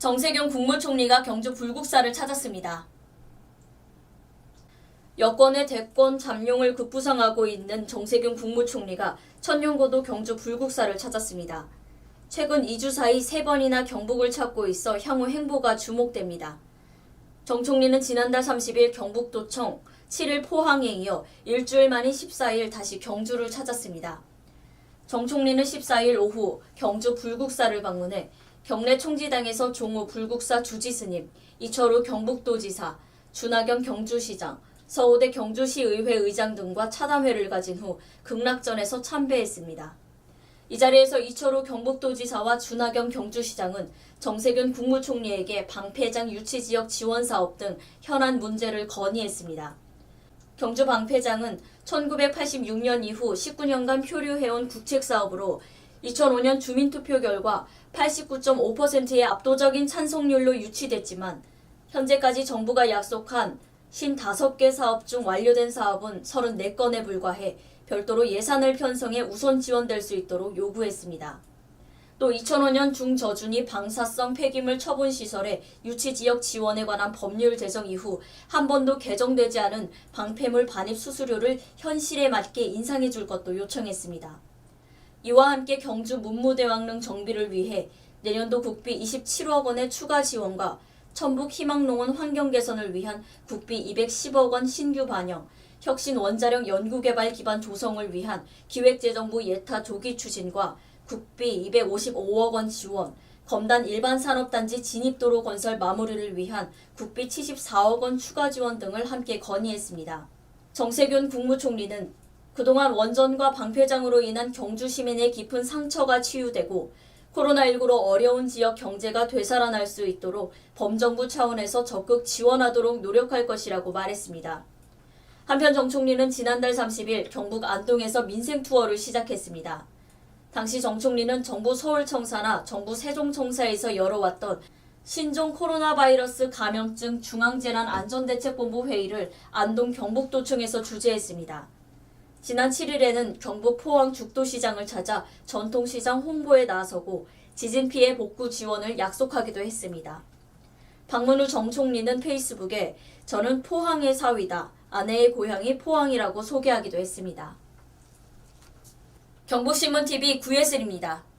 정세균 국무총리가 경주 불국사를 찾았습니다. 여권의 대권 잠룡을 급부상하고 있는 정세균 국무총리가 천룡고도 경주 불국사를 찾았습니다. 최근 2주 사이 3번이나 경북을 찾고 있어 향후 행보가 주목됩니다. 정 총리는 지난달 30일 경북도청, 7일 포항에 이어 일주일 만인 14일 다시 경주를 찾았습니다. 정 총리는 14일 오후 경주 불국사를 방문해 경내 총지당에서 종호 불국사 주지스님, 이철우 경북도지사, 준하경 경주시장, 서울대 경주시의회 의장 등과 차담회를 가진 후 극락전에서 참배했습니다. 이 자리에서 이철우 경북도지사와 준하경 경주시장은 정세균 국무총리에게 방패장 유치 지역 지원 사업 등 현안 문제를 건의했습니다. 경주 방패장은 1986년 이후 19년간 표류해온 국책 사업으로 2005년 주민투표 결과 89.5%의 압도적인 찬성률로 유치됐지만 현재까지 정부가 약속한 55개 사업 중 완료된 사업은 34건에 불과해 별도로 예산을 편성해 우선 지원될 수 있도록 요구했습니다. 또 2005년 중저준위 방사성 폐기물 처분 시설의 유치 지역 지원에 관한 법률 제정 이후 한 번도 개정되지 않은 방패물 반입 수수료를 현실에 맞게 인상해 줄 것도 요청했습니다. 이와 함께 경주 문무대왕릉 정비를 위해 내년도 국비 27억 원의 추가 지원과 천북 희망농원 환경 개선을 위한 국비 210억 원 신규 반영, 혁신 원자력 연구개발 기반 조성을 위한 기획재정부 예타 조기 추진과 국비 255억 원 지원, 검단 일반 산업단지 진입도로 건설 마무리를 위한 국비 74억 원 추가 지원 등을 함께 건의했습니다. 정세균 국무총리는 그동안 원전과 방패장으로 인한 경주 시민의 깊은 상처가 치유되고 코로나19로 어려운 지역 경제가 되살아날 수 있도록 범정부 차원에서 적극 지원하도록 노력할 것이라고 말했습니다. 한편 정 총리는 지난달 30일 경북 안동에서 민생 투어를 시작했습니다. 당시 정 총리는 정부 서울청사나 정부 세종청사에서 열어왔던 신종 코로나 바이러스 감염증 중앙재난안전대책본부 회의를 안동 경북도청에서 주재했습니다. 지난 7일에는 경북 포항 죽도시장을 찾아 전통시장 홍보에 나서고 지진 피해 복구 지원을 약속하기도 했습니다. 방문 후정 총리는 페이스북에 저는 포항의 사위다. 아내의 고향이 포항이라고 소개하기도 했습니다. 경북신문TV 구예슬입니다.